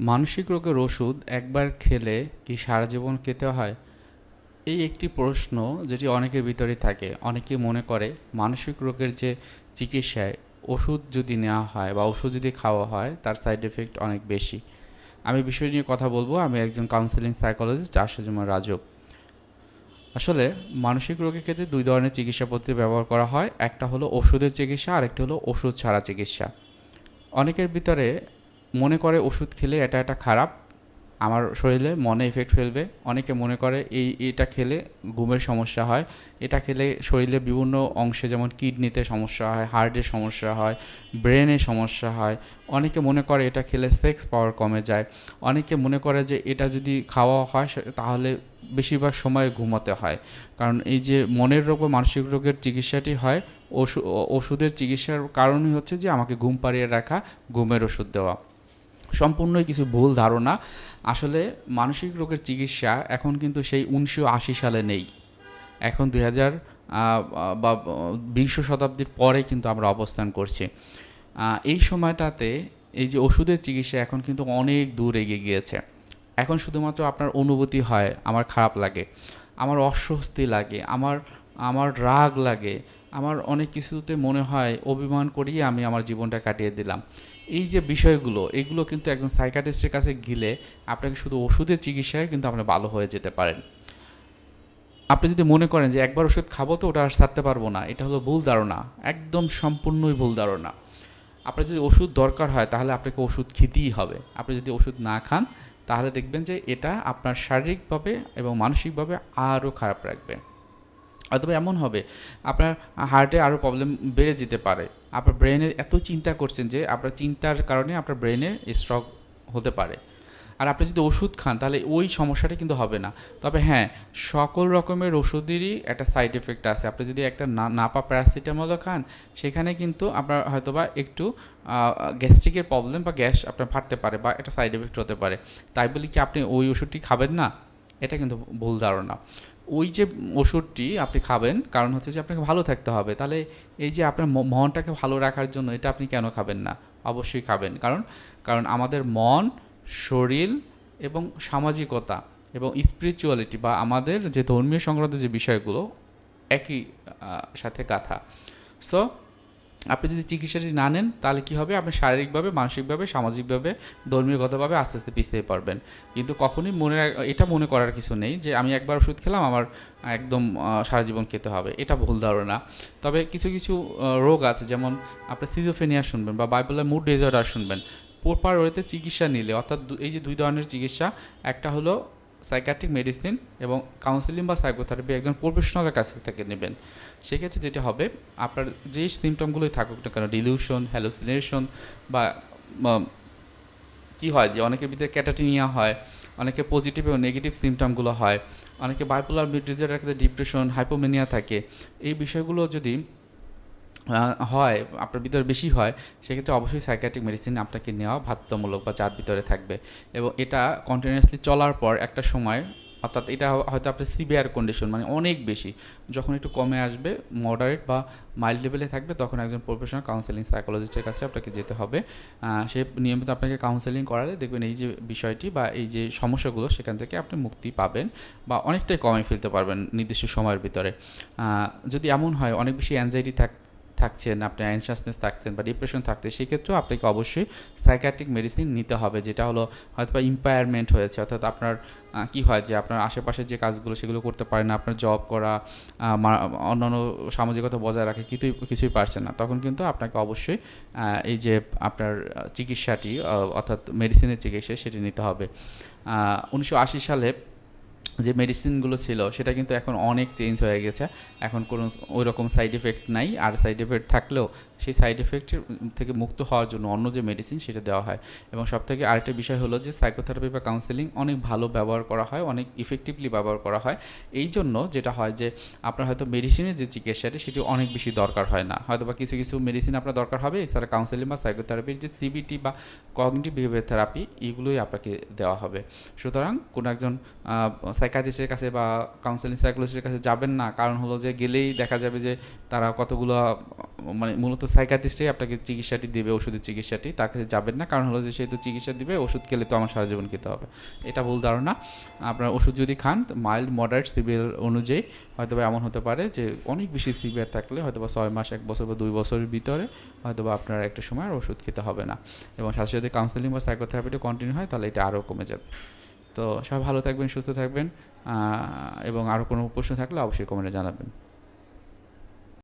মানসিক রোগের ওষুধ একবার খেলে কি সারা জীবন খেতে হয়? এই একটি প্রশ্ন যেটি অনেকের ভিতরেই থাকে। অনেকে মনে করে মানসিক রোগের যে চিকিৎসায় ওষুধ যদি নেওয়া হয় বা ওষুধ যদি খাওয়া হয়, তার সাইড এফেক্ট অনেক বেশি। আমি বিষয় নিয়ে কথা বলব। আমি একজন কাউন্সিলিং সাইকোলজিস্ট আশুজুমা রাজব। আসলে মানসিক রোগের ক্ষেত্রে দুই ধরনের চিকিৎসা পদ্ধতি ব্যবহার করা হয়। একটা হলো ওষুধের চিকিৎসা আর একটা হলো ওষুধ ছাড়া চিকিৎসা। অনেকের ভিতরে মনে করে ওষুধ খেলে এটা একটা খারাপ, আমার শরীরে মনে এফেক্ট ফেলবে। অনেকে মনে করে এই, এটা খেলে ঘুমের সমস্যা হয়, এটা খেলে শরীরে বিভিন্ন অংশে যেমন কিডনিতে সমস্যা হয়, হার্টের সমস্যা হয় ব্রেনের সমস্যা হয়, অনেকে মনে করে এটা খেলে সেক্স পাওয়ার কমে যায়। অনেকে মনে করে যে এটা যদি খাওয়া হয় তাহলে বেশিরভাগ সময় ঘুমাতে হয়। কারণ এই যে মনের রোগ বা মানসিক রোগের চিকিৎসাটি হয় ওষুধের চিকিৎসার কারণই হচ্ছে যে আমাকে ঘুম পাড়িয়ে রাখা, ঘুমের ওষুধ দেওয়া। সম্পূর্ণই কিছু ভুল ধারণা। আসলে মানসিক রোগের চিকিৎসা এখন কিন্তু সেই উনিশশো আশি সালে নেই। এখন দুই হাজার বা বিংশ শতাব্দীর পরে কিন্তু আমরা অবস্থান করছি। এই সময়টাতে এই যে ওষুধের চিকিৎসা এখন কিন্তু অনেক দূর এগিয়ে গিয়েছে। এখন শুধুমাত্র আপনার অনুভূতি হয়, আমার খারাপ লাগে, আমার অস্বস্তি লাগে, আমার আমার রাগ লাগে, আমার অনেক কিছুতে মনে হয়, অভিমান করিয়ে আমি আমার জীবনটা কাটিয়ে দিলাম। এই যে বিষয়গুলো, এগুলো কিন্তু একজন সাইকাটিস্টের কাছে গেলে আপনাকে শুধু ওষুধের চিকিৎসায় কিন্তু আপনি ভালো হয়ে যেতে পারেন। আপনি যদি মনে করেন যে একবার ওষুধ খাব তো ওটা আর সারতে পারব না, এটা হলো ভুল ধারণা, একদম সম্পূর্ণই ভুল ধারণা। আপনার যদি ওষুধ দরকার হয় তাহলে আপনাকে ওষুধ খেতেই হবে। আপনি যদি ওষুধ না খান তাহলে দেখবেন যে এটা আপনার শারীরিকভাবে এবং মানসিকভাবে আরও খারাপ রাখবে। অথবা এমন হবে, আপনার হার্টে আরও প্রবলেম বেড়ে যেতে পারে। আপনার ব্রেনে এত চিন্তা করছেন যে, আপনার চিন্তার কারণে আপনার ব্রেনে স্ট্রক হতে পারে। আর আপনি যদি ওষুধ খান, তাহলে ওই সমস্যাটা কিন্তু হবে না। তবে হ্যাঁ সকল রকমের ওষুধেরই একটা সাইড এফেক্ট আছে। আপনি যদি একটা নাপা প্যারাসিটামলও খান, সেখানে কিন্তু আপনার হয়তোবা একটু গ্যাস্ট্রিকের প্রবলেম বা গ্যাস আপনার ফাটতে পারে বা একটা সাইড এফেক্ট হতে পারে। তাই বলি কি আপনি ওই ওষুধটি খাবেন না? এটা কিন্তু ভুল ধারণা। ওই যে ওষুধটি আপনি খাবেন, কারণ হচ্ছে যে আপনাকে ভালো থাকতে হবে। তাহলে এই যে আপনার মনটাকে ভালো রাখার জন্য এটা আপনি কেন খাবেন না? অবশ্যই খাবেন। কারণ কারণ আমাদের মন, শরীর এবং সামাজিকতা এবং স্পিরিচুয়ালিটি বা আমাদের যে ধর্মীয় সংক্রান্ত যে বিষয়গুলো একই সাথে গাথা। সো আপনি যদি চিকিৎসাটি না নেন, তাহলে কী হবে? আপনি শারীরিকভাবে, মানসিকভাবে, সামাজিকভাবে, ধর্মীয়গতভাবে আস্তে আস্তে পিছিয়ে পারবেন কিন্তু কখনই মনে এটা মনে করার কিছু নেই যে, আমি একবার ওষুধ খেলাম, আমার একদম সারা জীবন খেতে হবে। এটা ভুল ধারণা। তবে কিছু কিছু রোগ আছে, যেমন আপনি সিজোফেনিয়া শুনবেন বা বাইপোলার মুড ডিজর্ডার শুনবেন। প্রপার ওয়েতে চিকিৎসা নিলে, অর্থাৎ এই যে দুই ধরনের চিকিৎসা, একটা হলো সাইকাট্রিক মেডিসিন এবং কাউন্সিলিং বা সাইকোথেরাপি একজন প্রফেশনালের কাছ থেকে নেবেন। সেক্ষেত্রে যেটা হবে, আপনার যেই সিমটমগুলোই থাকুক না কেন ডিলিউশন হ্যালোসিনেশন বা কী হয় যে অনেকের ভিতরে ক্যাটাটিনিয়া হয়, অনেকে পজিটিভ এবং নেগেটিভ সিমটমগুলো হয়, অনেকে বাইপোলার ডিজারের ক্ষেত্রে ডিপ্রেশন হাইপোমেনিয়া থাকে, এই বিষয়গুলো যদি হয়, আপনার ভিতরে বেশি হয়, সেক্ষেত্রে অবশ্যই সাইকিয়াট্রিক মেডিসিন আপনাকে নেওয়া বাধ্যতামূলক বা যার ভিতরে থাকবে। এবং এটা কন্টিনিউয়াসলি চলার পর একটা সময়, অর্থাৎ এটা হয়তো আপনার সিভিয়ার কন্ডিশন মানে অনেক বেশি। যখন একটু কমে আসবে মডারেট বা মাইল্ড লেভেলে থাকবে, তখন একজন প্রফেশনাল কাউন্সেলিং সাইকোলজিস্টের কাছে আপনাকে যেতে হবে। সে নিয়মিত আপনাকে কাউন্সেলিং করালে দেখবেন এই যে বিষয়টি বা এই যে সমস্যাগুলো, সেখান থেকে আপনি মুক্তি পাবেন বা অনেকটাই কমে ফেলতে পারবেন নির্দিষ্ট সময়ের ভিতরে। যদি এমন হয়, অনেক বেশি অ্যাংজাইটি থাক থাকছেন, আপনি অ্যানশাসনেস থাকছেন বা ডিপ্রেশন থাকছে, সেক্ষেত্রেও আপনাকে অবশ্যই সাইকাট্রিক মেডিসিন নিতে হবে, যেটা হলো হয়তো বা ইম্পায়ারমেন্ট হয়েছে। অর্থাৎ আপনার কি হয় যে আপনার আশেপাশে যে কাজগুলো সেগুলো করতে পারে না, আপনার জব করা অন্যান্য সামাজিকতা বজায় রাখে, কিছুই কিছুই পারছেন না। তখন কিন্তু আপনাকে অবশ্যই এই যে আপনার চিকিৎসাটি অর্থাৎ মেডিসিনের চিকিৎসা সেটি নিতে হবে। উনিশশো আশি সালে যে মেডিসিনগুলো ছিল, সেটা কিন্তু এখন অনেক চেঞ্জ হয়ে গেছে। এখন কোনো ওই রকম সাইড এফেক্ট নাই। আর সাইড এফেক্ট থাকলেও সেই সাইড এফেক্টের থেকে মুক্ত হওয়ার জন্য অন্য যে মেডিসিন সেটা দেওয়া হয়। এবং সব থেকে আরেকটা বিষয় হলো যে সাইকোথেরাপি বা কাউন্সেলিং অনেক ভালো ব্যবহার করা হয়, অনেক ইফেক্টিভলি ব্যবহার করা হয়। এই জন্য যেটা হয় যে, আপনার হয়তো মেডিসিনের যে চিকিৎসাটি সেটি অনেক বেশি দরকার হয় না। হয়তো বা কিছু কিছু মেডিসিন আপনার দরকার হবে, এছাড়া কাউন্সেলিং বা সাইকোথেরাপির যে সিবিটি বা কগনিটিভ বিহেভিয়ার থেরাপি এগুলোই আপনাকে দেওয়া হবে। সুতরাং কোনো একজন সাইকাটিস্টের কাছে বা কাউন্সেলিং সাইকোলজিস্টের কাছে যাবেন না। কারণ হলো যে গেলেই দেখা যাবে যে তারা কতগুলো মানে মূলত সাইকাটিস্টেই আপনাকে চিকিৎসাটি দেবে, ওষুধের চিকিৎসাটি। তার কাছে যাবেন না। কারণ হলো যে সেহেতু চিকিৎসা দিবে, ওষুধ খেলে তো আমার সারা জীবন খেতে হবে। এটা ভুল ধারণা। আপনার ওষুধ যদি খান মাইল্ড মডারেট সিভিয়ার অনুযায়ী হয়তো বা এমন হতে পারে যে অনেক বেশি সিভিয়ার থাকলে হয়তো বা ছয় মাস, এক বছর বা দুই বছরের ভিতরে হয়তো বা আপনার একটা সময় আর ওষুধ খেতে হবে না। এবং সাথে সাথে কাউন্সেলিং বা সাইকোথেরাপিটা কন্টিনিউ হয়, তাহলে এটা আরও কমে যাবে। তো সবাই ভালো থাকবেন সুস্থ থাকবেন এবং আরও কোনো প্রশ্ন থাকলে অবশ্যই কমেন্টে জানাবেন।